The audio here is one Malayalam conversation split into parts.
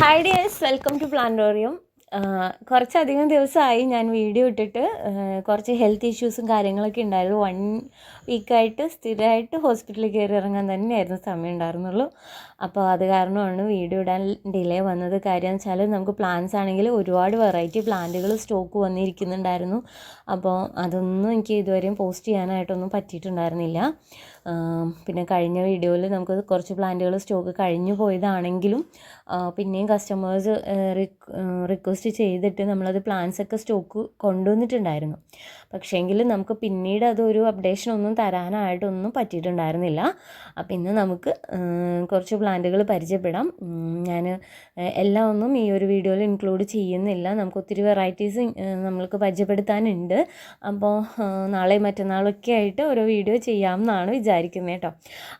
Hi dears welcome to Plantorium കുറച്ചധികം ദിവസമായി ഞാൻ വീഡിയോ ഇട്ടിട്ട് കുറച്ച് ഹെൽത്ത് ഇഷ്യൂസും കാര്യങ്ങളൊക്കെ ഉണ്ടായിരുന്നു. വൺ വീക്കായിട്ട് സ്ഥിരമായിട്ട് ഹോസ്പിറ്റലിൽ കയറി ഇറങ്ങാൻ തന്നെയായിരുന്നു സമയം ഉണ്ടായിരുന്നുള്ളൂ. അപ്പോൾ അത് കാരണമാണ് വീഡിയോ ഇടാൻ ഡിലേ വന്നത്. കാര്യം വെച്ചാൽ നമുക്ക് പ്ലാന്റ്സ് ആണെങ്കിൽ ഒരുപാട് വെറൈറ്റി പ്ലാന്റുകൾ സ്റ്റോക്ക് വന്നിരിക്കുന്നുണ്ടായിരുന്നു. അപ്പോൾ അതൊന്നും എനിക്ക് ഇതുവരെയും പോസ്റ്റ് ചെയ്യാനായിട്ടൊന്നും പറ്റിയിട്ടുണ്ടായിരുന്നില്ല. പിന്നെ കഴിഞ്ഞ വീഡിയോയിൽ നമുക്ക് കുറച്ച് പ്ലാന്റുകൾ സ്റ്റോക്ക് കഴിഞ്ഞു പോയതാണെങ്കിലും പിന്നെയും കസ്റ്റമേഴ്സ് റിക്വസ്റ്റ് ചെയ്തിട്ട് നമ്മളത് പ്ലാന്റ്സൊക്കെ സ്റ്റോക്ക് കൊണ്ടുവന്നിട്ടുണ്ടായിരുന്നു. പക്ഷേങ്കിൽ നമുക്ക് പിന്നീട് അതൊരു അപ്ഡേഷൻ ഒന്നും തരാനായിട്ടൊന്നും പറ്റിയിട്ടുണ്ടായിരുന്നില്ല. അപ്പം ഇന്ന് നമുക്ക് കുറച്ച് പ്ലാന്റുകൾ പരിചയപ്പെടാം. ഞാൻ എല്ലാം ഒന്നും ഈ ഒരു വീഡിയോയിൽ ഇൻക്ലൂഡ് ചെയ്യുന്നില്ല. നമുക്ക് ഒത്തിരി വെറൈറ്റീസ് നമ്മൾക്ക് പരിചയപ്പെടുത്താനുണ്ട്. അപ്പോൾ നാളെ മറ്റന്നാളൊക്കെ ആയിട്ട് ഓരോ വീഡിയോ ചെയ്യാമെന്നാണ് വിചാരിക്കുന്നത് കേട്ടോ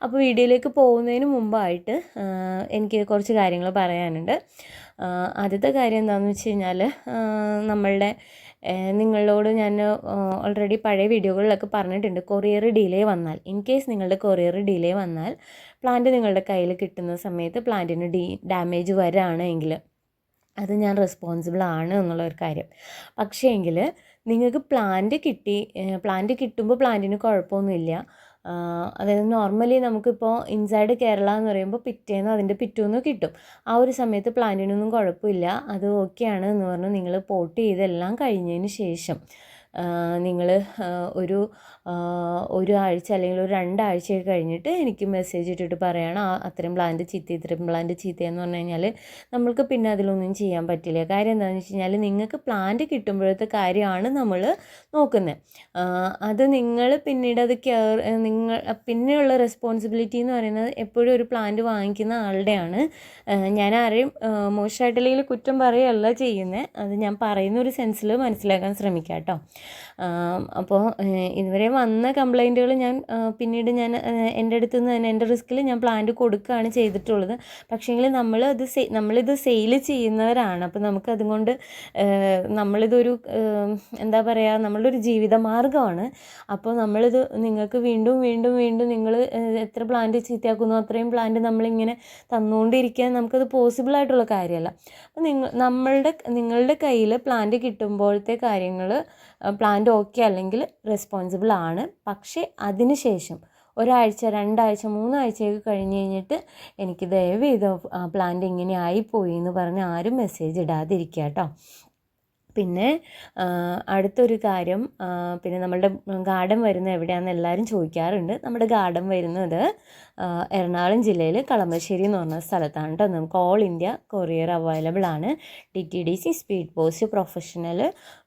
അപ്പോൾ വീഡിയോയിലേക്ക് പോകുന്നതിന് മുമ്പായിട്ട് എനിക്ക് കുറച്ച് കാര്യങ്ങൾ പറയാനുണ്ട്. ആദ്യത്തെ കാര്യം എന്താണെന്ന് വെച്ച് കഴിഞ്ഞാൽ നമ്മളുടെ നിങ്ങളോട് ഞാൻ ഓൾറെഡി പഴയ വീഡിയോകളിലൊക്കെ പറഞ്ഞിട്ടുണ്ട്. കൊറിയർ ഡിലേ വന്നാൽ ഇൻ കേസ് നിങ്ങളുടെ കൊറിയർ ഡിലേ വന്നാൽ പ്ലാന്റ് നിങ്ങളുടെ കയ്യിൽ കിട്ടുന്ന സമയത്ത് പ്ലാന്റിന് ഡി ഡാമേജ് വരാണെങ്കിൽ അത് ഞാൻ റെസ്പോൺസിബിൾ ആണ് എന്നുള്ള ഒരു കാര്യം. പക്ഷേ എങ്കിൽ നിങ്ങൾക്ക് പ്ലാന്റ് കിട്ടി പ്ലാന്റ് കിട്ടുമ്പോൾ പ്ലാന്റിന് കുഴപ്പമൊന്നുമില്ല. അതായത് നോർമലി നമുക്കിപ്പോൾ ഇൻസൈഡ് കേരള എന്ന് പറയുമ്പോൾ പിറ്റേന്ന് അതിന്റെ പിറ്റേന്ന് കിട്ടും. ആ ഒരു സമയത്ത് പ്ലാന്റിനൊന്നും കുഴപ്പമില്ല അത് ഓക്കെയാണ് എന്ന് പറഞ്ഞ് നിങ്ങൾ പോട്ട് ചെയ്തെല്ലാം കഴിഞ്ഞതിന് ശേഷം നിങ്ങൾ ഒരു ഒരു ആഴ്ച അല്ലെങ്കിൽ ഒരു രണ്ടാഴ്ചയൊക്കെ കഴിഞ്ഞിട്ട് എനിക്ക് മെസ്സേജ് ഇട്ടിട്ട് പറയണം അത്രയും പ്ലാന്റ് ചീത്ത ഇത്രയും പ്ലാന്റ് ചീത്തയെന്ന് പറഞ്ഞു കഴിഞ്ഞാൽ നമ്മൾക്ക് പിന്നെ അതിലൊന്നും ചെയ്യാൻ പറ്റില്ല. കാര്യം എന്താണെന്ന് വെച്ച് കഴിഞ്ഞാൽ നിങ്ങൾക്ക് പ്ലാന്റ് കിട്ടുമ്പോഴത്തെ കാര്യമാണ് നമ്മൾ നോക്കുന്നത് അത് നിങ്ങൾ പിന്നീട് അത് കെയർ നിങ്ങൾ പിന്നെയുള്ള റെസ്പോൺസിബിലിറ്റി എന്ന് പറയുന്നത് എപ്പോഴും ഒരു പ്ലാന്റ് വാങ്ങിക്കുന്ന ആളുടെയാണ്. ഞാൻ ആരെയും മോശമായിട്ടില്ലെങ്കിൽ കുറ്റം പറയുകയല്ല ചെയ്യുന്നത് അത് ഞാൻ പറയുന്ന ഒരു സെൻസിൽ മനസ്സിലാക്കാൻ ശ്രമിക്കാം കേട്ടോ അപ്പോൾ ഇതുവരെ വന്ന കംപ്ലൈന്റുകൾ ഞാൻ പിന്നീട് ഞാൻ എന്റെ അടുത്ത് നിന്ന് തന്നെ എന്റെ റിസ്ക്കിൽ ഞാൻ പ്ലാന്റ് കൊടുക്കുകയാണ് ചെയ്തിട്ടുള്ളത്. പക്ഷേങ്കിൽ നമ്മൾ അത് സെ നമ്മളിത് സെയിൽ ചെയ്യുന്നവരാണ്. അപ്പോൾ നമുക്ക് അതുകൊണ്ട് ആ, നമ്മളിതൊരു എന്താ പറയുക നമ്മളുടെ ഒരു ജീവിത മാർഗമാണ് അപ്പോൾ നമ്മളിത് നിങ്ങൾക്ക് വീണ്ടും വീണ്ടും വീണ്ടും നിങ്ങൾ എത്ര പ്ലാന്റ് ചീത്തയാക്കുന്നു അത്രയും പ്ലാന്റ് നമ്മളിങ്ങനെ തന്നുകൊണ്ടിരിക്കാൻ നമുക്കത് പോസിബിൾ ആയിട്ടുള്ള കാര്യമല്ല. അപ്പോൾ നിങ്ങൾ നമ്മളുടെ നിങ്ങളുടെ കയ്യിൽ പ്ലാന്റ് കിട്ടുമ്പോഴത്തെ കാര്യങ്ങൾ പ്ലാന്റ് ഓക്കെ അല്ലെങ്കിൽ റെസ്പോൺസിബിൾ ആണ്. പക്ഷേ അതിന് ശേഷം ഒരാഴ്ച രണ്ടാഴ്ച മൂന്നാഴ്ചയൊക്കെ കഴിഞ്ഞ് കഴിഞ്ഞിട്ട് എനിക്ക് ദയവ് ചെയ്ത് പ്ലാന്റ് ഇങ്ങനെ ആയിപ്പോയി എന്ന് പറഞ്ഞ് ആരും മെസ്സേജ് ഇടാതിരിക്കുക കേട്ടോ. പിന്നെ അടുത്തൊരു കാര്യം പിന്നെ നമ്മളുടെ ഗാർഡൻ വരുന്നത് എവിടെയാണെന്ന് എല്ലാവരും ചോദിക്കാറുണ്ട്. നമ്മുടെ ഗാർഡൻ വരുന്നത് എറണാകുളം ജില്ലയിൽ കളമശ്ശേരി എന്ന് പറഞ്ഞ സ്ഥലത്താണ് കേട്ടോ നമുക്ക് ഓൾ ഇന്ത്യ കൊറിയർ അവൈലബിൾ ആണ്. T T D C speed post professional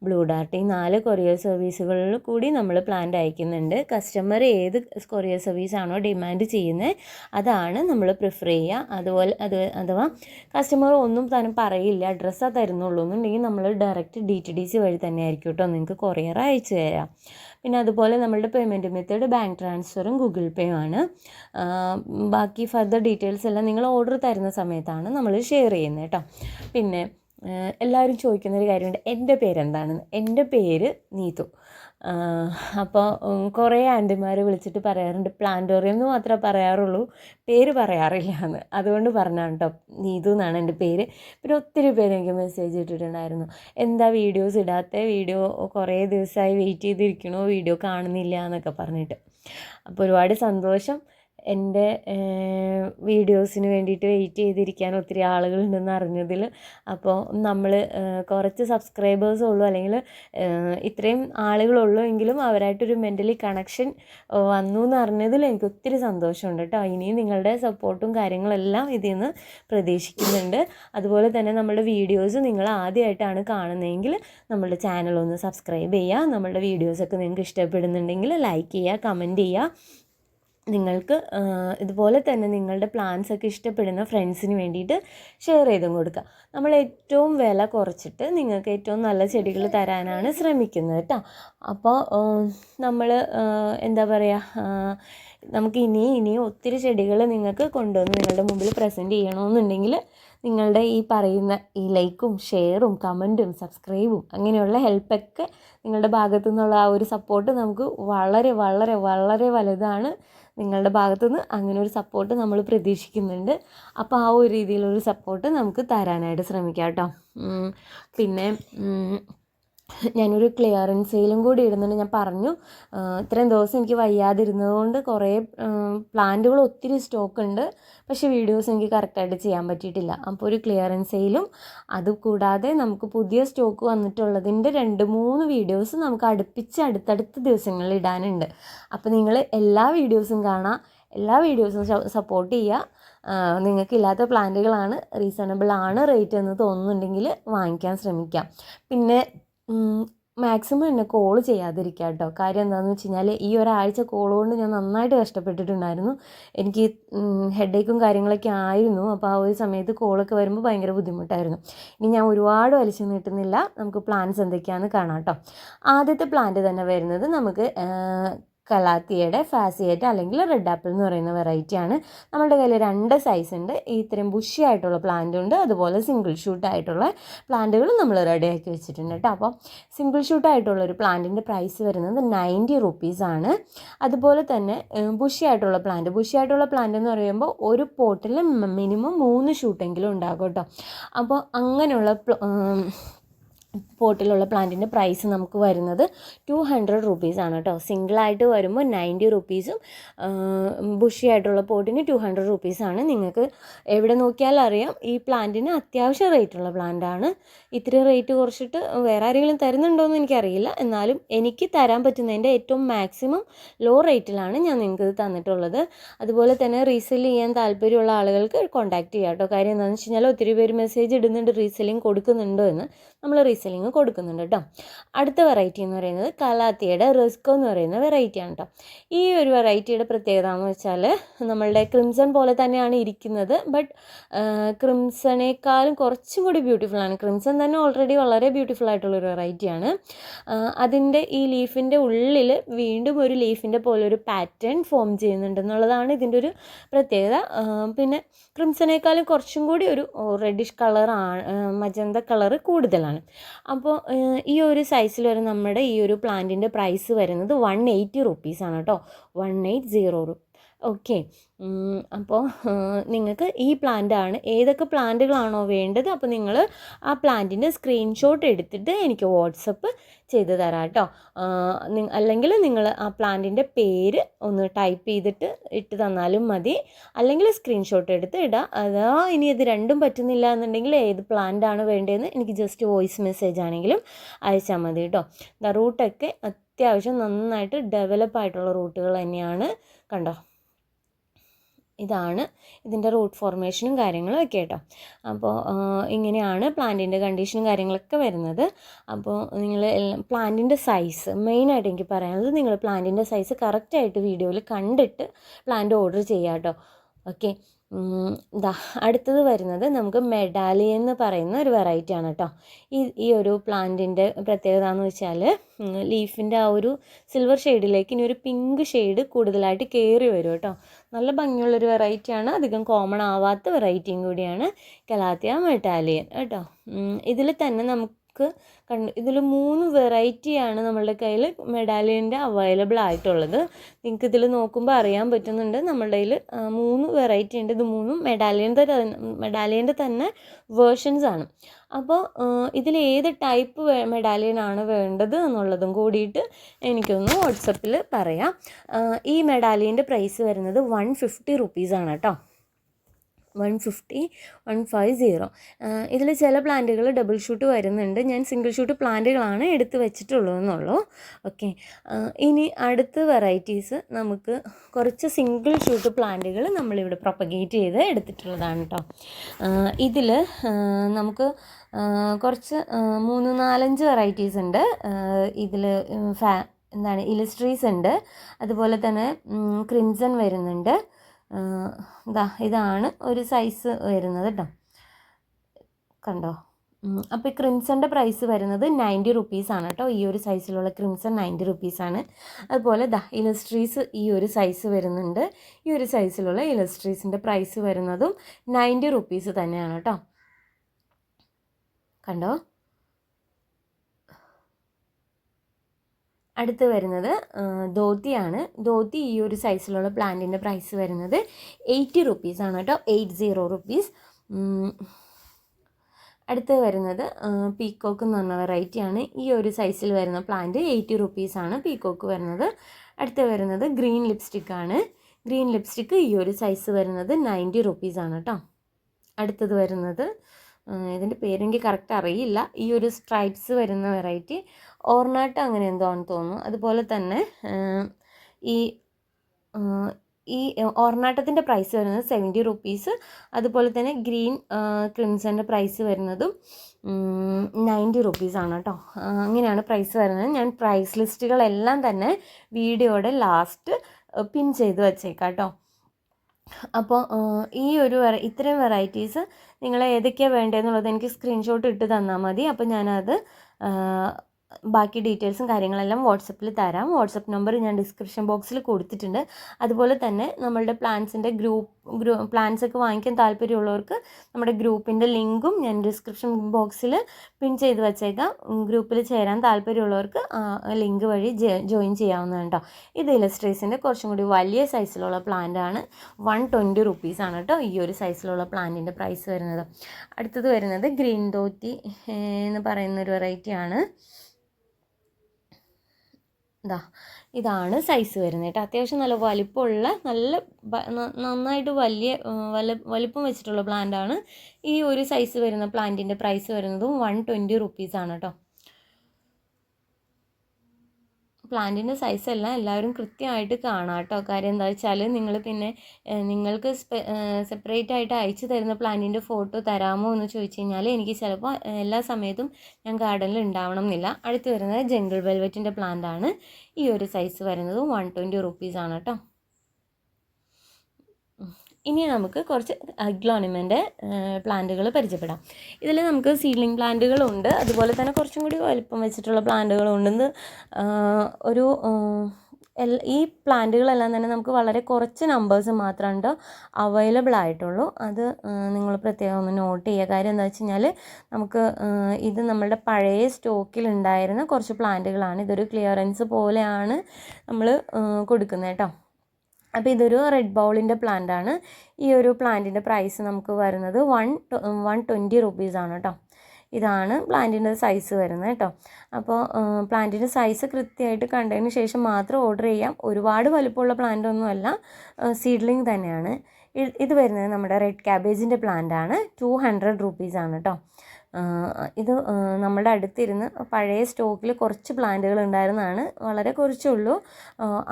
blue dart ഈ നാല് കൊറിയർ സർവീസുകളിൽ കൂടി നമ്മൾ പ്ലാന്റ് അയക്കുന്നുണ്ട്. കസ്റ്റമർ ഏത് കൊറിയർ സർവീസ് ആണോ ഡിമാൻഡ് ചെയ്യുന്നത് അതാണ് നമ്മൾ പ്രിഫർ ചെയ്യുക. അതുപോലെ അത് അഥവാ കസ്റ്റമർ ഒന്നും തന്നെ പറയില്ല അഡ്രസ്സാണ് തരുന്നുള്ളൂ എന്നുണ്ടെങ്കിൽ നമ്മൾ direct D T D C വഴി തന്നെ ആയിരിക്കും കേട്ടോ നിങ്ങൾക്ക് കൊറിയർ അയച്ചു തരാം. പിന്നെ അതുപോലെ നമ്മളുടെ പേയ്മെന്റ് മെത്തേഡ് ബാങ്ക് ട്രാൻസ്ഫറും ഗൂഗിൾ പേയും ആണ്. ബാക്കി ഫർദർ ഡീറ്റെയിൽസ് എല്ലാം നിങ്ങൾ ഓർഡർ തരുന്ന സമയത്താണ് നമ്മൾ ഷെയർ ചെയ്യുന്നത് കേട്ടോ. പിന്നെ എല്ലാവരും ചോദിക്കുന്നൊരു കാര്യമുണ്ട്. എന്റെ പേരെന്താണെന്ന് എന്റെ പേര് നീതു. അപ്പോൾ കുറേ ആന്റിമാർ വിളിച്ചിട്ട് പറയാറുണ്ട് പ്ലാന്റോറിയം എന്ന് മാത്രമേ പറയാറുള്ളൂ പേര് പറയാറില്ല എന്ന് അതുകൊണ്ട് പറഞ്ഞാണ് കേട്ടോ നീതു എന്നാണ് എന്റെ പേര്. പിന്നെ ഒത്തിരി പേര് എനിക്ക് മെസ്സേജ് ഇട്ടിട്ടുണ്ടായിരുന്നു എന്താ വീഡിയോസ് ഇടാത്ത? വീഡിയോ കുറേ ദിവസമായി വെയിറ്റ് ചെയ്തിരിക്കണോ വീഡിയോ കാണുന്നില്ല എന്നൊക്കെ പറഞ്ഞിട്ട്. അപ്പോൾ ഒരുപാട് സന്തോഷം. എന്റെ വീഡിയോസിന് വേണ്ടിയിട്ട് വെയിറ്റ് ചെയ്തിരിക്കാൻ ഒത്തിരി ആളുകളുണ്ടെന്ന് അറിഞ്ഞതിൽ അപ്പോൾ നമ്മൾ കുറച്ച് സബ്സ്ക്രൈബേഴ്സ് ഉള്ളൂ അല്ലെങ്കിൽ ഇത്രയും ആളുകളുള്ളൂ എങ്കിലും അവരായിട്ടൊരു മെന്റലി കണക്ഷൻ വന്നു എന്ന് അറിഞ്ഞതിൽ എനിക്ക് ഒത്തിരി സന്തോഷമുണ്ട് കേട്ടോ. ഇനിയും നിങ്ങളുടെ സപ്പോർട്ടും കാര്യങ്ങളെല്ലാം ഇതിൽ നിന്ന് പ്രതീക്ഷിക്കുന്നുണ്ട്. അതുപോലെ തന്നെ നമ്മുടെ വീഡിയോസ് നിങ്ങൾ ആദ്യമായിട്ടാണ് കാണുന്നതെങ്കിൽ നമ്മുടെ ചാനൽ ഒന്ന് സബ്സ്ക്രൈബ് ചെയ്യുക. നമ്മുടെ വീഡിയോസൊക്കെ നിങ്ങൾക്ക് ഇഷ്ടപ്പെടുന്നുണ്ടെങ്കിൽ ലൈക്ക് ചെയ്യുക കമന്റ് ചെയ്യുക. നിങ്ങൾക്ക് ഇതുപോലെ തന്നെ നിങ്ങളുടെ പ്ലാൻസ് ഒക്കെ ഇഷ്ടപ്പെടുന്ന ഫ്രണ്ട്സിന് വേണ്ടിയിട്ട് ഷെയർ ചെയ്തും കൊടുക്കുക നമ്മൾ ഏറ്റവും വില കുറച്ചിട്ട് നിങ്ങൾക്ക് ഏറ്റവും നല്ല ചെടികൾ തരാനാണ് ശ്രമിക്കുന്നത് കേട്ടോ അപ്പോൾ നമ്മൾ എന്താ പറയുക നമുക്ക് ഇനിയും ഇനിയും ഒത്തിരി ചെടികൾ നിങ്ങൾക്ക് കൊണ്ടുവന്ന് നിങ്ങളുടെ മുമ്പിൽ പ്രസന്റ് ചെയ്യണമെന്നുണ്ടെങ്കിൽ നിങ്ങളുടെ ഈ പറയുന്ന ഈ ലൈക്കും ഷെയറും കമന്റും സബ്സ്ക്രൈബും അങ്ങനെയുള്ള ഹെൽപ്പൊക്കെ നിങ്ങളുടെ ഭാഗത്തു നിന്നുള്ള ആ ഒരു സപ്പോർട്ട് നമുക്ക് വളരെ വളരെ വളരെ വലുതാണ് നിങ്ങളുടെ ഭാഗത്തുനിന്ന് അങ്ങനെ ഒരു സപ്പോർട്ട് നമ്മൾ പ്രതീക്ഷിക്കുന്നുണ്ട്. അപ്പോൾ ആ ഒരു രീതിയിലുള്ള സപ്പോർട്ട് നമുക്ക് തരാനായിട്ട് ശ്രമിക്കാം കേട്ടോ. പിന്നെ ഞാനൊരു ക്ലിയറൻസ് സെയിലും കൂടി ഇടുന്നുണ്ട്. ഞാൻ പറഞ്ഞു ഇത്രയും ദിവസം എനിക്ക് വയ്യാതിരുന്നത് കൊണ്ട് കുറേ പ്ലാന്റുകൾ ഒത്തിരി സ്റ്റോക്ക് ഉണ്ട്. പക്ഷേ വീഡിയോസ് എനിക്ക് കറക്റ്റായിട്ട് ചെയ്യാൻ പറ്റിയിട്ടില്ല. അപ്പോൾ ഒരു ക്ലിയറൻസ് സെയിലും അതുകൂടാതെ നമുക്ക് പുതിയ സ്റ്റോക്ക് വന്നിട്ടുള്ളതിന്റെ രണ്ട് മൂന്ന് വീഡിയോസ് നമുക്ക് അടുപ്പിച്ച് അടുത്തടുത്ത ദിവസങ്ങളിൽ ഇടാനുണ്ട്. അപ്പോൾ നിങ്ങൾ എല്ലാ വീഡിയോസും കാണാം. എല്ലാ വീഡിയോസും സപ്പോർട്ട് ചെയ്യുക. നിങ്ങൾക്കില്ലാത്ത പ്ലാന്റുകളാണ് റീസണബിൾ ആണ് റേറ്റ് എന്ന് തോന്നുന്നുണ്ടെങ്കിൽ വാങ്ങിക്കാൻ ശ്രമിക്കാം. പിന്നെ മാക്സിമം എന്നെ കോൾ ചെയ്യാതിരിക്കുക കേട്ടോ കാര്യം എന്താണെന്ന് വെച്ച് കഴിഞ്ഞാൽ ഈ ഒരാഴ്ച കോൾ കൊണ്ട് ഞാൻ നന്നായിട്ട് കഷ്ടപ്പെട്ടിട്ടുണ്ടായിരുന്നു. എനിക്ക് ഹെഡേക്കും കാര്യങ്ങളൊക്കെ ആയിരുന്നു. അപ്പോൾ ആ ഒരു സമയത്ത് കോളൊക്കെ വരുമ്പോൾ ഭയങ്കര ബുദ്ധിമുട്ടായിരുന്നു. ഇനി ഞാൻ ഒരുപാട് വലിച്ചു നീട്ടുന്നില്ല. നമുക്ക് പ്ലാൻസ് എന്തൊക്കെയാണെന്ന് കാണാം കേട്ടോ ആദ്യത്തെ പ്ലാന്റ് തന്നെ വരുന്നത് നമുക്ക് കലാത്തിയുടെ ഫാസിയേറ്റ് അല്ലെങ്കിൽ റെഡ് ആപ്പിൾ എന്ന് പറയുന്ന വെറൈറ്റി ആണ്. നമ്മുടെ കയ്യിൽ രണ്ട് സൈസ് ഉണ്ട്. ഇത്രയും ബുഷി ആയിട്ടുള്ള പ്ലാന്റ് ഉണ്ട്. അതുപോലെ സിംഗിൾ ഷൂട്ട് ആയിട്ടുള്ള പ്ലാന്റുകൾ നമ്മൾ റെഡിയാക്കി വെച്ചിട്ടുണ്ട് കേട്ടോ. അപ്പോൾ സിംഗിൾ ഷൂട്ട് ആയിട്ടുള്ള ഒരു പ്ലാന്റിന്റെ പ്രൈസ് വരുന്നത് നയന്റി റുപ്പീസ് ആണ്. അതുപോലെ തന്നെ ബുഷി ആയിട്ടുള്ള പ്ലാന്റ് ബുഷി ആയിട്ടുള്ള പ്ലാന്റ് എന്ന് പറയുമ്പോൾ ഒരു പോട്ടിൽ മിനിമം മൂന്ന് ഷൂട്ടെങ്കിലും ഉണ്ടാകും കേട്ടോ. അപ്പോൾ അങ്ങനെയുള്ള പോട്ടിലുള്ള പ്ലാന്റിന്റെ പ്രൈസ് നമുക്ക് വരുന്നത് ടു ഹൺഡ്രഡ് റുപ്പീസ് ആണ് കേട്ടോ സിംഗിളായിട്ട് വരുമ്പോൾ നയന്റി റുപ്പീസും ബുഷി ആയിട്ടുള്ള പോട്ടിന് ടു ഹൺഡ്രഡ് റുപ്പീസാണ് നിങ്ങൾക്ക് എവിടെ നോക്കിയാലും അറിയാം ഈ പ്ലാന്റിന് അത്യാവശ്യം റേറ്റുള്ള പ്ലാന്റാണ് ഇത്തിരി റേറ്റ് കുറച്ചിട്ട് വേറെ ആരെങ്കിലും തരുന്നുണ്ടോ എന്ന് എനിക്കറിയില്ല. എന്നാലും എനിക്ക് തരാൻ പറ്റുന്നതിന്റെ ഏറ്റവും മാക്സിമം ലോ റേറ്റിലാണ് ഞാൻ നിങ്ങൾക്ക് തന്നിട്ടുള്ളത്. അതുപോലെ തന്നെ റീസെൽ ചെയ്യാൻ താല്പര്യമുള്ള ആളുകൾക്ക് കോൺടാക്ട് ചെയ്യാം കേട്ടോ കാര്യം എന്താണെന്ന് വെച്ച് കഴിഞ്ഞാൽ ഒത്തിരി പേര് മെസ്സേജ് ഇടുന്നുണ്ട് റീസെല്ലിംഗ് കൊടുക്കുന്നുണ്ടോ എന്ന്. നമ്മൾ റീസെല്ലിംഗ് കൊടുക്കുന്നുണ്ട് കേട്ടോ അടുത്ത വെറൈറ്റി എന്ന് പറയുന്നത് കലാത്തിയുടെ റിസ്കോ എന്ന് പറയുന്ന വെറൈറ്റിയാണ് കേട്ടോ ഈ ഒരു വെറൈറ്റിയുടെ പ്രത്യേകത എന്ന് വെച്ചാൽ നമ്മളുടെ ക്രിംസൺ പോലെ തന്നെയാണ് ഇരിക്കുന്നത്. ബട്ട് ക്രിംസണേക്കാളും കുറച്ചും കൂടി ബ്യൂട്ടിഫുൾ ആണ്. ക്രിംസൺ തന്നെ ഓൾറെഡി വളരെ ബ്യൂട്ടിഫുൾ ആയിട്ടുള്ളൊരു വെറൈറ്റിയാണ് അതിന്റെ ഈ ലീഫിന്റെ ഉള്ളിൽ വീണ്ടും ഒരു ലീഫിന്റെ പോലെ ഒരു പാറ്റേൺ ഫോം ചെയ്യുന്നുണ്ട് എന്നുള്ളതാണ് ഇതിന്റെ ഒരു പ്രത്യേകത. പിന്നെ ക്രിംസണേക്കാളും കുറച്ചും കൂടി ഒരു റെഡിഷ് കളറാണ് മജന്ത കളറ് കൂടുതലാണ്. അപ്പോൾ ഈ ഒരു സൈസിൽ വരെ നമ്മുടെ ഈ ഒരു പ്ലാന്റിന്റെ പ്രൈസ് വരുന്നത് വൺ എയ്റ്റി റുപ്പീസാണ് കേട്ടോ വൺ എയ്റ്റ് സീറോ ഓക്കെ. അപ്പോൾ നിങ്ങൾക്ക് ഈ പ്ലാന്റാണ് ഏതൊക്കെ പ്ലാന്റുകളാണോ വേണ്ടത് അപ്പോൾ നിങ്ങൾ ആ പ്ലാന്റിന്റെ സ്ക്രീൻഷോട്ട് എടുത്തിട്ട് എനിക്ക് വാട്സപ്പ് ചെയ്ത് തരാം കേട്ടോ. അല്ലെങ്കിൽ നിങ്ങൾ ആ പ്ലാന്റിന്റെ പേര് ഒന്ന് ടൈപ്പ് ചെയ്തിട്ട് ഇട്ട് തന്നാലും മതി. അല്ലെങ്കിൽ സ്ക്രീൻഷോട്ട് എടുത്ത് ഇടാം. അതാ ഇനി ഇത് രണ്ടും പറ്റുന്നില്ല എന്നുണ്ടെങ്കിൽ ഏത് പ്ലാന്റാണ് വേണ്ടതെന്ന് എനിക്ക് ജസ്റ്റ് വോയിസ് മെസ്സേജ് ആണെങ്കിലും അയച്ചാൽ മതി കേട്ടോ. റൂട്ടൊക്കെ അത്യാവശ്യം നന്നായിട്ട് ഡെവലപ്പായിട്ടുള്ള റൂട്ടുകൾ തന്നെയാണ്. കണ്ടോ? ഇതാണ് ഇതിന്റെ റൂട്ട് ഫോർമേഷനും കാര്യങ്ങളും ഒക്കെ കേട്ടോ. അപ്പോൾ ഇങ്ങനെയാണ് പ്ലാന്റിന്റെ കണ്ടീഷനും കാര്യങ്ങളൊക്കെ വരുന്നത്. അപ്പോൾ നിങ്ങൾ പ്ലാന്റിന്റെ സൈസ് മെയിനായിട്ട് എനിക്ക് പറയാനുള്ളത് നിങ്ങൾ പ്ലാന്റിന്റെ സൈസ് കറക്റ്റായിട്ട് വീഡിയോയിൽ കണ്ടിട്ട് പ്ലാന്റ് ഓർഡർ ചെയ്യാം കേട്ടോ. ഓക്കെ അടുത്തത് വരുന്നത് നമുക്ക് മെഡാലി എന്ന് പറയുന്ന ഒരു വെറൈറ്റി ആണ് കേട്ടോ. ഈ ഈ ഒരു പ്ലാന്റിന്റെ പ്രത്യേകത എന്ന് വെച്ചാൽ ലീഫിന്റെ ആ ഒരു സിൽവർ ഷെയ്ഡിലേക്ക് ഇനി ഒരു പിങ്ക് ഷെയ്ഡ് കൂടുതലായിട്ട് കയറി വരും കേട്ടോ. നല്ല ഭംഗിയുള്ളൊരു വെറൈറ്റിയാണ്. അധികം കോമൺ ആവാത്ത വെറൈറ്റിയും കൂടിയാണ് കലാത്തിയ മെറ്റാലിയൻ കേട്ടോ. ഇതിൽ തന്നെ നമുക്ക് കണ്ട് ഇതിൽ മൂന്ന് വെറൈറ്റിയാണ് നമ്മളുടെ കയ്യിൽ മെഡാലിയന്റെ അവൈലബിൾ ആയിട്ടുള്ളത്. നിങ്ങൾക്ക് ഇതിൽ നോക്കുമ്പോൾ അറിയാൻ പറ്റുന്നുണ്ട് നമ്മളുടെ കയ്യിൽ മൂന്ന് വെറൈറ്റി ഉണ്ട്. ഇത് മൂന്നും മെഡാലിയന്റെ മെഡാലിയന്റെ തന്നെ വേർഷൻസ് ആണ്. അപ്പോൾ ഇതിൽ ഏത് ടൈപ്പ് മെഡാലിയൻ ആണ് വേണ്ടത് എന്നുള്ളതും കൂടിയിട്ട് എനിക്കൊന്ന് വാട്സപ്പിൽ പറയാം. ഈ മെഡാലിയന്റെ പ്രൈസ് വരുന്നത് വൺ ഫിഫ്റ്റി റുപ്പീസാണ് കേട്ടോ one fifty one five zero. ഇതിൽ ചില പ്ലാന്റുകൾ ഡബിൾ ഷൂട്ട് വരുന്നുണ്ട്. ഞാൻ സിംഗിൾ ഷൂട്ട് പ്ലാന്റുകളാണ് എടുത്ത് വെച്ചിട്ടുള്ളതെന്നുള്ളൂ. ഓക്കെ. ഇനി അടുത്ത വെറൈറ്റീസ് നമുക്ക് കുറച്ച് സിംഗിൾ ഷൂട്ട് പ്ലാന്റുകൾ നമ്മളിവിടെ പ്രൊപ്പഗേറ്റ് ചെയ്ത് എടുത്തിട്ടുള്ളതാണ് കേട്ടോ ഇതിൽ നമുക്ക് കുറച്ച് മൂന്ന് നാലഞ്ച് വെറൈറ്റീസ് ഉണ്ട്. ഇതിൽ ഫാ എന്താണ് ഇലിസ്ട്രീസ് ഉണ്ട്. അതുപോലെ തന്നെ ക്രിംസൺ വരുന്നുണ്ട്. ഇതാ ഇതാണ് ഒരു സൈസ് വരുന്നത് കേട്ടോ കണ്ടോ? അപ്പോൾ ഈ ക്രിംസണിന്റെ പ്രൈസ് വരുന്നത് നയന്റി റുപ്പീസാണ് കേട്ടോ ഈ ഒരു സൈസിലുള്ള ക്രിംസൺ നയന്റി റുപ്പീസാണ് അതുപോലെ ദാ ഇലസ്ട്രീസ് ഈ ഒരു സൈസ് വരുന്നുണ്ട്. ഈ ഒരു സൈസിലുള്ള ഇലസ്ട്രീസിന്റെ പ്രൈസ് വരുന്നതും നയന്റി റുപ്പീസ് തന്നെയാണ് കേട്ടോ കണ്ടോ? അടുത്ത് വരുന്നത് ധോത്തിയാണ് ധോത്തി ഈ ഒരു സൈസിലുള്ള പ്ലാന്റിന്റെ പ്രൈസ് വരുന്നത് എയ്റ്റി റുപ്പീസാണ് കേട്ടോ. എയ്റ്റ് സീറോ റുപ്പീസ് അടുത്ത് വരുന്നത് പീക്കോക്ക് എന്ന് പറഞ്ഞ വെറൈറ്റിയാണ് ഈ ഒരു സൈസിൽ വരുന്ന പ്ലാന്റ് എയ്റ്റി റുപ്പീസാണ് പീക്കോക്ക് വരുന്നത്. അടുത്ത് വരുന്നത് ഗ്രീൻ ലിപ്സ്റ്റിക് ആണ്. ഗ്രീൻ ലിപ്സ്റ്റിക്ക് ഈ ഒരു സൈസ് വരുന്നത് നയന്റി റുപ്പീസാണ് കേട്ടോ. അടുത്തത് വരുന്നത് ഇതിന്റെ പേരെനിക്ക് കറക്റ്റ് അറിയില്ല. ഈ ഒരു സ്ട്രൈപ്സ് വരുന്ന വെറൈറ്റി ഓർണാട്ട് അങ്ങനെ എന്തോ ആണെന്ന് തോന്നുന്നു. അതുപോലെ തന്നെ ഈ ഈ ഓർണാട്ടത്തിന്റെ പ്രൈസ് വരുന്നത് സെവന്റി റുപ്പീസ് അതുപോലെ തന്നെ ഗ്രീൻ ക്രിംസന്റെ പ്രൈസ് വരുന്നതും നയന്റി റുപ്പീസാണ് കേട്ടോ. അങ്ങനെയാണ് പ്രൈസ് വരുന്നത്. ഞാൻ പ്രൈസ് ലിസ്റ്റുകളെല്ലാം തന്നെ വീഡിയോയുടെ ലാസ്റ്റ് പിൻ ചെയ്ത് വച്ചേക്കാം കേട്ടോ. അപ്പോൾ ഈ ഒരു വെറ ഇത്രയും വെറൈറ്റീസ് നിങ്ങൾ ഏതൊക്കെയാണ് വേണ്ടതെന്നുള്ളത് എനിക്ക് സ്ക്രീൻഷോട്ട് ഇട്ട് തന്നാൽ മതി. അപ്പോൾ ഞാനത് ബാക്കി ഡീറ്റെയിൽസും കാര്യങ്ങളെല്ലാം വാട്സപ്പിൽ തരാം. വാട്സപ്പ് നമ്പർ ഞാൻ ഡിസ്ക്രിപ്ഷൻ ബോക്സിൽ കൊടുത്തിട്ടുണ്ട്. അതുപോലെ തന്നെ നമ്മളുടെ പ്ലാൻസിന്റെ ഗ്രൂപ്പ് ഗ്രൂ പ്ലാൻസ് ഒക്കെ വാങ്ങിക്കാൻ താല്പര്യമുള്ളവർക്ക് നമ്മുടെ ഗ്രൂപ്പിന്റെ ലിങ്കും ഞാൻ ഡിസ്ക്രിപ്ഷൻ ബോക്സിൽ പിൻ ചെയ്ത് വച്ചേക്കാം. ഗ്രൂപ്പിൽ ചേരാൻ താല്പര്യമുള്ളവർക്ക് ലിങ്ക് വഴി ജോയിൻ ചെയ്യാവുന്നതാണ് കേട്ടോ. ഇത് ഇലസ്ട്രേസിന്റെ കുറച്ചും കൂടി വലിയ സൈസിലുള്ള പ്ലാന്റ് ആണ്. വൺ ട്വന്റി റുപ്പീസാണ് കേട്ടോ ഈ ഒരു സൈസിലുള്ള പ്ലാന്റിന്റെ പ്രൈസ് വരുന്നത്. അടുത്തത് വരുന്നത് ഗ്രീൻ തോത്തി എന്ന് പറയുന്ന ഒരു വെറൈറ്റിയാണ് ഇതാ ഇതാണ് സൈസ് വരുന്നത് കേട്ടോ. അത്യാവശ്യം നല്ല വലിപ്പമുള്ള നല്ല നന്നായിട്ട് വലിയ വല വലിപ്പം വെച്ചിട്ടുള്ള പ്ലാന്റ് ആണ്. ഈ ഒരു സൈസ് വരുന്ന പ്ലാന്റിന്റെ പ്രൈസ് വരുന്നതും വൺ ട്വന്റി റുപ്പീസാണ് കേട്ടോ. പ്ലാന്റിന്റെ സൈസ് എല്ലാം എല്ലാവരും കൃത്യമായിട്ട് കാണാം കേട്ടോ കാര്യം എന്താ വെച്ചാൽ നിങ്ങൾ പിന്നെ നിങ്ങൾക്ക് സെപ്പറേറ്റ് ആയിട്ട് അയച്ചു തരുന്ന പ്ലാന്റിന്റെ ഫോട്ടോ തരാമോ എന്ന് ചോദിച്ചു കഴിഞ്ഞാൽ എനിക്ക് ചിലപ്പോൾ എല്ലാ സമയത്തും ഞാൻ ഗാർഡനിൽ ഉണ്ടാവണം എന്നില്ല. അടുത്ത് വരുന്നത് ജംഗിൾ വെൽവെറ്റിന്റെ പ്ലാന്റ് ആണ്. ഈ ഒരു സൈസ് വരുന്നത് വൺ ട്വന്റി റുപ്പീസാണ് കേട്ടോ ഇനി നമുക്ക് കുറച്ച് അഗ്ലോണിമന്റെ പ്ലാന്റുകൾ പരിചയപ്പെടാം. ഇതിൽ നമുക്ക് സീഡ്ലിംഗ് പ്ലാന്റുകളുണ്ട് അതുപോലെ തന്നെ കുറച്ചും കൂടി വലിപ്പം വെച്ചിട്ടുള്ള പ്ലാന്റുകളുണ്ടെന്ന് ഒരു ഈ പ്ലാന്റുകളെല്ലാം തന്നെ നമുക്ക് വളരെ കുറച്ച് നമ്പേഴ്സ് മാത്രമേ ഉണ്ടോ അവൈലബിൾ ആയിട്ടുള്ളൂ. അത് നിങ്ങൾ പ്രത്യേകം ഒന്ന് നോട്ട് ചെയ്യുക. കാര്യം എന്താ വെച്ച് കഴിഞ്ഞാൽ നമുക്ക് ഇത് നമ്മളുടെ പഴയ സ്റ്റോക്കിൽ ഉണ്ടായിരുന്ന കുറച്ച് പ്ലാന്റുകളാണ് ഇതൊരു ക്ലിയറൻസ് പോലെയാണ് നമ്മൾ കൊടുക്കുന്നത് കേട്ടോ. അപ്പോൾ ഇതൊരു റെഡ് ബൗളിന്റെ പ്ലാന്റ് ആണ്. ഈ ഒരു പ്ലാന്റിന്റെ പ്രൈസ് നമുക്ക് വരുന്നത് വൺ വൺ ട്വന്റി റുപ്പീസാണ് കേട്ടോ ഇതാണ് പ്ലാന്റിന്റെ സൈസ് വരുന്നത് കേട്ടോ അപ്പോൾ പ്ലാന്റിന്റെ സൈസ് കൃത്യമായിട്ട് കണ്ടതിന് ശേഷം മാത്രം ഓർഡർ ചെയ്യാം. ഒരുപാട് വലുപ്പമുള്ള പ്ലാന്റ് ഒന്നുമല്ല സീഡ്ലിംഗ് തന്നെയാണ്. ഇത് വരുന്നത് നമ്മുടെ റെഡ് ക്യാബേജിന്റെ പ്ലാന്റ് ആണ്. ടു ഹൺഡ്രഡ് റുപ്പീസാണ് കേട്ടോ ഇത് നമ്മുടെ അടുത്തിരുന്ന് പഴയ സ്റ്റോക്കിൽ കുറച്ച് പ്ലാന്റുകൾ ഉണ്ടായിരുന്നതാണ് വളരെ കുറച്ചേ ഉള്ളൂ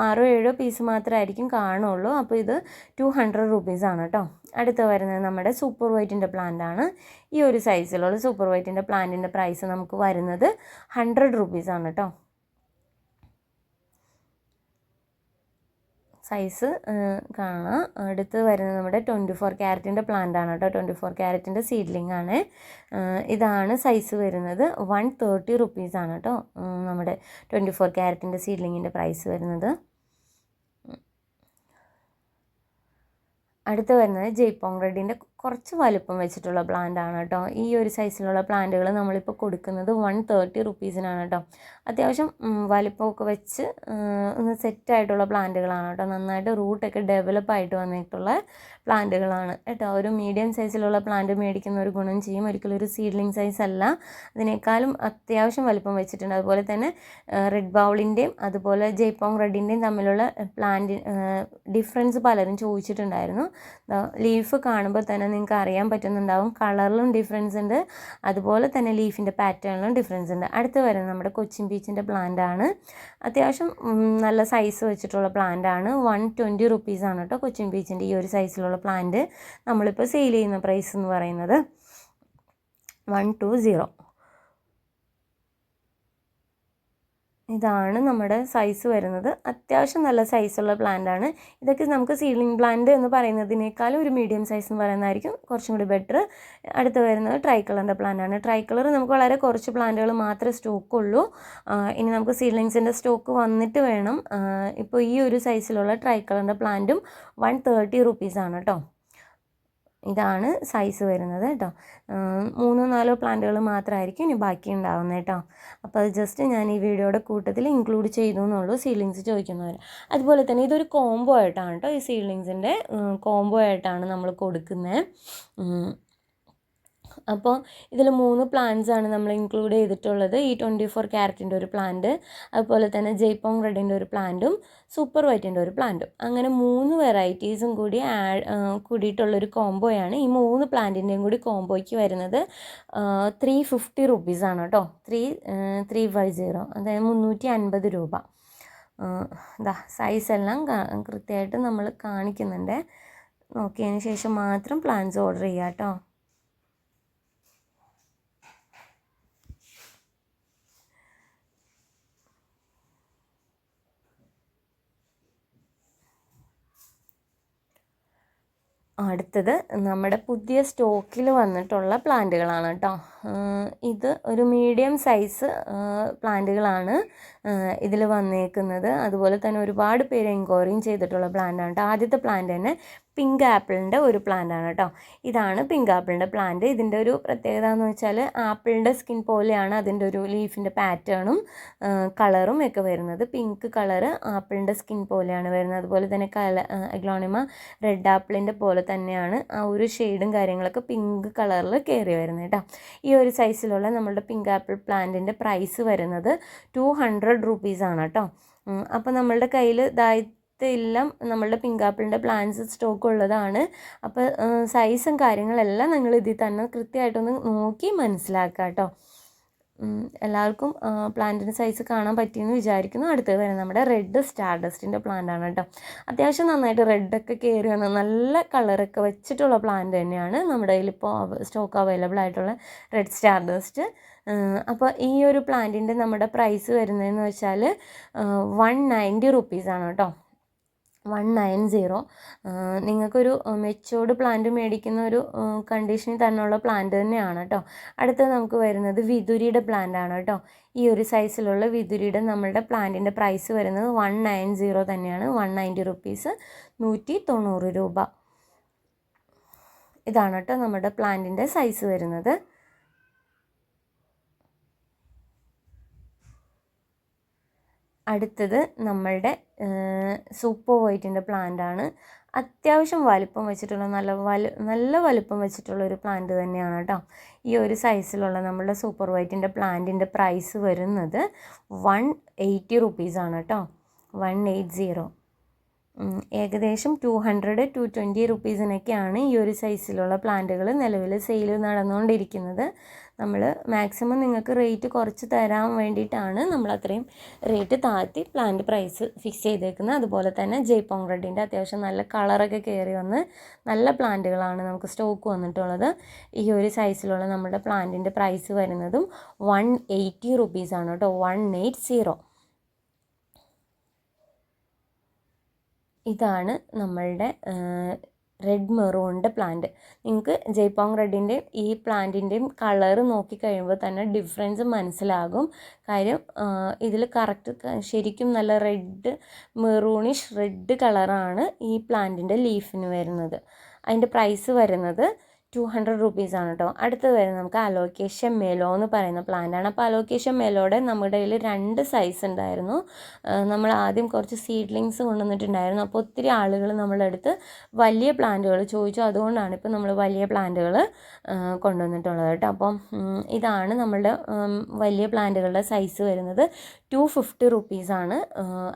ആറോ ഏഴോ പീസ് മാത്രമായിരിക്കും കാണുള്ളൂ. അപ്പോൾ ഇത് ടു ഹൺഡ്രഡ് റുപ്പീസാണ് കേട്ടോ അടുത്ത് വരുന്നത് നമ്മുടെ സൂപ്പർ വൈറ്റിന്റെ ആണ് ഈ ഒരു സൈസിലുള്ള സൂപ്പർ വൈറ്റിന്റെ പ്ലാന്റിന്റെ പ്രൈസ് നമുക്ക് വരുന്നത് ഹൺഡ്രഡ് റുപ്പീസാണ് കേട്ടോ സൈസ് കാണാം. അടുത്ത് വരുന്നത് നമ്മുടെ ട്വന്റി ഫോർ ക്യാരറ്റിന്റെ പ്ലാന്റ് ആണ് കേട്ടോ. ട്വന്റി ഫോർ ക്യാരറ്റിന്റെ സീഡ്ലിംഗ് ആണ് ഇതാണ് സൈസ് വരുന്നത്. വൺ തേർട്ടി റുപ്പീസ് ആണ് കേട്ടോ. നമ്മുടെ ട്വന്റി ഫോർ ക്യാരറ്റിന്റെ സീഡ്ലിങ്ങിന്റെ പ്രൈസ് വരുന്നത് അടുത്ത് വരുന്നത് ജയ്പോങ് റെഡിന്റെ കുറച്ച് വലുപ്പം വെച്ചിട്ടുള്ള പ്ലാന്റ് ആണ് കേട്ടോ ഈ ഒരു സൈസിലുള്ള പ്ലാന്റുകൾ നമ്മളിപ്പോൾ കൊടുക്കുന്നത് വൺ തേർട്ടി റുപ്പീസിനാണ് കേട്ടോ അത്യാവശ്യം വലുപ്പമൊക്കെ വെച്ച് ഒന്ന് സെറ്റായിട്ടുള്ള പ്ലാന്റുകളാണ് കേട്ടോ നന്നായിട്ട് റൂട്ടൊക്കെ ഡെവലപ്പ് ആയിട്ട് വന്നിട്ടുള്ള പ്ലാന്റുകളാണ് കേട്ടോ ഒരു മീഡിയം സൈസിലുള്ള പ്ലാന്റ് മേടിക്കുന്ന ഒരു ഗുണം ചെയ്യും. ഒരിക്കലും ഒരു സീഡ്ലിംഗ് സൈസ് അല്ല. അതിനേക്കാളും അത്യാവശ്യം വലുപ്പം വെച്ചിട്ടുണ്ട്. അതുപോലെ തന്നെ റെഡ് ബൗളിന്റെയും അതുപോലെ ജയ്പോങ് റെഡിന്റെയും തമ്മിലുള്ള പ്ലാന്റ് ഡിഫറൻസ് പലരും ചോദിച്ചിട്ടുണ്ടായിരുന്നു. ലീഫ് കാണുമ്പോൾ തന്നെ നിങ്ങൾക്ക് അറിയാൻ പറ്റുന്നുണ്ടാവും. കളറിലും ഡിഫറൻസ് ഉണ്ട്. അതുപോലെ തന്നെ ലീഫിന്റെ പാറ്റേണിലും ഡിഫറൻസ് ഉണ്ട്. അടുത്ത് വരുന്നത് നമ്മുടെ കൊച്ചിൻ ബീച്ചിന്റെ പ്ലാന്റ് ആണ്. അത്യാവശ്യം നല്ല സൈസ് വെച്ചിട്ടുള്ള പ്ലാന്റ് ആണ്. വൺ ട്വന്റി റുപ്പീസാണ് കേട്ടോ കൊച്ചിൻ ബീച്ചിന്റെ ഈ ഒരു സൈസിലുള്ള പ്ലാന്റ് നമ്മളിപ്പോൾ സെയിൽ ചെയ്യുന്ന പ്രൈസ് എന്ന് പറയുന്നത് വൺ ടു സീറോ ഇതാണ് നമ്മുടെ സൈസ് വരുന്നത്. അത്യാവശ്യം നല്ല സൈസുള്ള പ്ലാന്റ് ആണ്. ഇതൊക്കെ നമുക്ക് സീലിംഗ് പ്ലാന്റ് എന്ന് പറയുന്നതിനേക്കാളും ഒരു മീഡിയം സൈസ് എന്ന് പറയുന്നതായിരിക്കും കുറച്ചും കൂടി ബെറ്റർ അടുത്ത് വരുന്നത് ട്രൈ കളറിന്റെ പ്ലാന്റ് ആണ്. ട്രൈ കളർ നമുക്ക് വളരെ കുറച്ച് പ്ലാന്റുകൾ മാത്രമേ സ്റ്റോക്കുള്ളൂ ഇനി നമുക്ക് സീലിംഗ്സിന്റെ സ്റ്റോക്ക് വന്നിട്ട് വേണം. ഇപ്പോൾ ഈ ഒരു സൈസിലുള്ള ട്രൈ കളറിന്റെ പ്ലാന്റും വൺ തേർട്ടി റുപ്പീസാണ് കേട്ടോ ഇതാണ് സൈസ് വരുന്നത് കേട്ടോ മൂന്നോ നാലോ പ്ലാന്റുകൾ മാത്രമായിരിക്കും ഇനി ബാക്കി ഉണ്ടാവുന്നത് കേട്ടോ അപ്പോൾ അത് ജസ്റ്റ് ഞാൻ ഈ വീഡിയോയുടെ കൂട്ടത്തിൽ ഇൻക്ലൂഡ് ചെയ്തു എന്നുള്ളൂ. സീലിങ്സ് ചോദിക്കുന്നവർ അതുപോലെ തന്നെ ഇതൊരു കോംബോ ആയിട്ടാണ് കേട്ടോ ഈ സീലിങ്സിന്റെ കോംബോ ആയിട്ടാണ് നമ്മൾ കൊടുക്കുന്നത്. അപ്പോൾ ഇതിൽ മൂന്ന് പ്ലാന്റ്സ് ആണ് നമ്മൾ ഇൻക്ലൂഡ് ചെയ്തിട്ടുള്ളത്. ഈ ട്വന്റി ഫോർ ക്യാരറ്റിന്റെ ഒരു പ്ലാന്റ് അതുപോലെ തന്നെ ജയ്പോങ് റെഡിന്റെ ഒരു പ്ലാന്റും സൂപ്പർ വൈറ്റിന്റെ ഒരു പ്ലാന്റും അങ്ങനെ മൂന്ന് വെറൈറ്റീസും കൂടി ആഡ് കൂടിയിട്ടുള്ളൊരു കോംബോയാണ് ഈ മൂന്ന് പ്ലാന്റിന്റെയും കൂടി കോംബോയ്ക്ക് വരുന്നത് ത്രീ ഫിഫ്റ്റി റുപ്പീസാണ് കേട്ടോ. ത്രീ ത്രീ ഫൈവ് സീറോ അതായത് മുന്നൂറ്റി അൻപത് രൂപ. ഇതാ സൈസ് എല്ലാം കൃത്യമായിട്ട് നമ്മൾ കാണിക്കുന്നുണ്ട്. നോക്കിയതിന് ശേഷം മാത്രം പ്ലാൻസ് ഓർഡർ ചെയ്യാം കേട്ടോ. അടുത്തത് നമ്മുടെ പുതിയ സ്റ്റോക്കിൽ വന്നിട്ടുള്ള പ്ലാന്റുകളാണ് കേട്ടോ. ഇത് ഒരു മീഡിയം സൈസ് പ്ലാന്റുകളാണ് ഇതിൽ വന്നേക്കുന്നത്. അതുപോലെ തന്നെ ഒരുപാട് പേര് എൻക്വയറിയും ചെയ്തിട്ടുള്ള പ്ലാന്റാണ് കേട്ടോ. ആദ്യത്തെ പ്ലാന്റ് തന്നെ പിങ്ക് ആപ്പിളിന്റെ ഒരു പ്ലാന്റ് ആണ് കേട്ടോ ഇതാണ് പിങ്ക് ആപ്പിളിന്റെ പ്ലാന്റ് ഇതിന്റെ ഒരു പ്രത്യേകത എന്ന് വെച്ചാൽ ആപ്പിളിന്റെ സ്കിൻ പോലെയാണ് അതിന്റെ ഒരു ലീഫിന്റെ പാറ്റേണും കളറും ഒക്കെ വരുന്നത്. പിങ്ക് കളറ് ആപ്പിളിന്റെ സ്കിൻ പോലെയാണ് വരുന്നത്. അതുപോലെ തന്നെ കല എഗ്ലോണിമ റെഡ് ആപ്പിളിന്റെ പോലെ തന്നെയാണ് ആ ഒരു ഷെയ്ഡും കാര്യങ്ങളൊക്കെ പിങ്ക് കളറിൽ കയറി വരുന്നത് കേട്ടോ ഈ ഒരു സൈസിലുള്ള നമ്മളുടെ പിങ്ക് ആപ്പിൾ പ്ലാന്റിന്റെ പ്രൈസ് വരുന്നത് ടു ഹൺഡ്രഡ് റുപ്പീസാണ് കേട്ടോ അപ്പോൾ നമ്മളുടെ കയ്യിൽ ഇതായിട്ട് എല്ലാം നമ്മളുടെ പിങ്ക് ആപ്പിളിന്റെ പ്ലാന്റ്സ് സ്റ്റോക്ക് ഉള്ളതാണ് അപ്പോൾ സൈസും കാര്യങ്ങളെല്ലാം നിങ്ങൾ ഇതിൽ തന്നെ കൃത്യമായിട്ടൊന്ന് നോക്കി മനസ്സിലാക്കുക കേട്ടോ. എല്ലാവർക്കും പ്ലാന്റിന്റെ സൈസ് കാണാൻ പറ്റിയെന്ന് വിചാരിക്കുന്നു. അടുത്തത് വരെ നമ്മുടെ റെഡ് സ്റ്റാർ ഡസ്റ്റിന്റെ പ്ലാന്റ് ആണ് കേട്ടോ. അത്യാവശ്യം നന്നായിട്ട് റെഡൊക്കെ കയറി വന്ന നല്ല കളറൊക്കെ വെച്ചിട്ടുള്ള പ്ലാന്റ് തന്നെയാണ് നമ്മുടെ കയ്യിലിപ്പോൾ സ്റ്റോക്ക് അവൈലബിൾ ആയിട്ടുള്ള റെഡ് സ്റ്റാർഡസ്റ്റ് അപ്പോൾ ഈ ഒരു പ്ലാന്റിന്റെ നമ്മുടെ പ്രൈസ് വരുന്നതെന്ന് വെച്ചാൽ വൺ നയന്റി റുപ്പീസാണ് കേട്ടോ. One nine zero. നിങ്ങൾക്കൊരു മെച്ചോർഡ് പ്ലാന്റ് മേടിക്കുന്ന ഒരു കണ്ടീഷനിൽ തന്നെയുള്ള പ്ലാന്റ് തന്നെയാണ് കേട്ടോ അടുത്തത് നമുക്ക് വരുന്നത് വിതുരിയുടെ പ്ലാന്റ് ആണ് കേട്ടോ ഈ ഒരു സൈസിലുള്ള വിതുരിയുടെ നമ്മളുടെ പ്ലാന്റിന്റെ പ്രൈസ് വരുന്നത് വൺ നയൻ സീറോ തന്നെയാണ്. വൺ നയന്റി റുപ്പീസ് നൂറ്റി തൊണ്ണൂറ് രൂപ. ഇതാണ് കേട്ടോ നമ്മുടെ പ്ലാന്റിന്റെ സൈസ് വരുന്നത്. അടുത്തത് നമ്മളുടെ സൂപ്പർ വൈറ്റിന്റെ പ്ലാന്റാണ്. അത്യാവശ്യം വലിപ്പം വെച്ചിട്ടുള്ള നല്ല വല നല്ല വലിപ്പം വെച്ചിട്ടുള്ള ഒരു പ്ലാന്റ് തന്നെയാണ് കേട്ടോ. ഈ ഒരു സൈസിലുള്ള നമ്മളുടെ സൂപ്പർ വൈറ്റിന്റെ പ്ലാന്റിന്റെ പ്രൈസ് വരുന്നത് വൺ എയ്റ്റി റുപ്പീസാണ് കേട്ടോ. One eight zero. ഏകദേശം ടു ഹൺഡ്രഡ് ടു ട്വന്റി റുപ്പീസിനൊക്കെയാണ് ഈ ഒരു സൈസിലുള്ള പ്ലാന്റുകൾ നിലവിൽ സെയിൽ നടന്നുകൊണ്ടിരിക്കുന്നത്. നമ്മൾ മാക്സിമം നിങ്ങൾക്ക് റേറ്റ് കുറച്ച് തരാൻ വേണ്ടിയിട്ടാണ് നമ്മൾ അത്രയും റേറ്റ് താഴ്ത്തി പ്ലാന്റ് പ്രൈസ് ഫിക്സ് ചെയ്തേക്കുന്നത്. അതുപോലെ തന്നെ ജയ്പോങ് റെഡിന്റെ അത്യാവശ്യം നല്ല കളറൊക്കെ കയറി വന്ന് നല്ല പ്ലാന്റുകളാണ് നമുക്ക് സ്റ്റോക്ക് വന്നിട്ടുള്ളത്. ഈ ഒരു സൈസിലുള്ള നമ്മുടെ പ്ലാന്റിന്റെ പ്രൈസ് വരുന്നതും വൺ എയ്റ്റി റുപ്പീസാണ് കേട്ടോ. വൺ എയ്റ്റ് സീറോ ഇതാണ് നമ്മളുടെ റെഡ് മെറൂണിന്റെ പ്ലാന്റ് നിങ്ങൾക്ക് ജയ്പോങ് റെഡിന്റെയും ഈ പ്ലാന്റിന്റെയും കളറ് നോക്കിക്കഴിയുമ്പോൾ തന്നെ ഡിഫറൻസ് മനസ്സിലാകും. കാര്യം ഇതിൽ കറക്റ്റ് ശരിക്കും നല്ല റെഡ് മെറൂണിഷ് റെഡ് കളറാണ് ഈ പ്ലാന്റിന്റെ ലീഫിന് വരുന്നത്. അതിന്റെ പ്രൈസ് വരുന്നത് ടു ഹൺഡ്രഡ് റുപ്പീസ് ആണ് കേട്ടോ അടുത്ത് വരുന്നത് നമുക്ക് അലോക്കേഷൻ മെലോ എന്ന് പറയുന്ന പ്ലാന്റാണ് അപ്പോൾ അലോക്കേഷൻ മെലോയുടെ നമ്മുടെ കയ്യിൽ രണ്ട് സൈസ് ഉണ്ടായിരുന്നു. നമ്മൾ ആദ്യം കുറച്ച് സീഡ്ലിങ്സ് കൊണ്ടുവന്നിട്ടുണ്ടായിരുന്നു. അപ്പോൾ ഒത്തിരി ആളുകൾ നമ്മുടെ അടുത്ത് വലിയ പ്ലാന്റുകൾ ചോദിച്ചു. അതുകൊണ്ടാണ് ഇപ്പോൾ നമ്മൾ വലിയ പ്ലാന്റുകൾ കൊണ്ടുവന്നിട്ടുള്ളത് കേട്ടോ. അപ്പം ഇതാണ് നമ്മളുടെ വലിയ പ്ലാന്റുകളുടെ സൈസ് വരുന്നത്. ടു ഫിഫ്റ്റി റുപ്പീസാണ്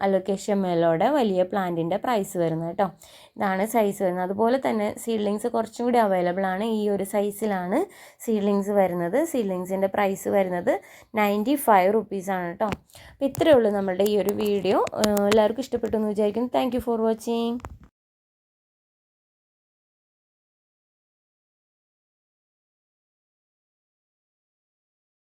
അലോക്കേഷ്യ മേലോടെ വലിയ പ്ലാന്റിന്റെ പ്രൈസ് വരുന്നത് കേട്ടോ ഇതാണ് സൈസ് വരുന്നത്. അതുപോലെ തന്നെ സീഡ്ലിങ്സ് കുറച്ചും കൂടി അവൈലബിൾ ആണ്. ഈ ഒരു സൈസിലാണ് സീഡ്ലിങ്സ് വരുന്നത്. സീഡ്ലിങ്സിന്റെ പ്രൈസ് വരുന്നത് നയന്റി ഫൈവ് റുപ്പീസാണ് കേട്ടോ അപ്പോൾ ഇത്രയേ ഉള്ളൂ നമ്മളുടെ ഈ ഒരു വീഡിയോ എല്ലാവർക്കും ഇഷ്ടപ്പെട്ടു എന്ന് വിചാരിക്കുന്നു. Thank for watching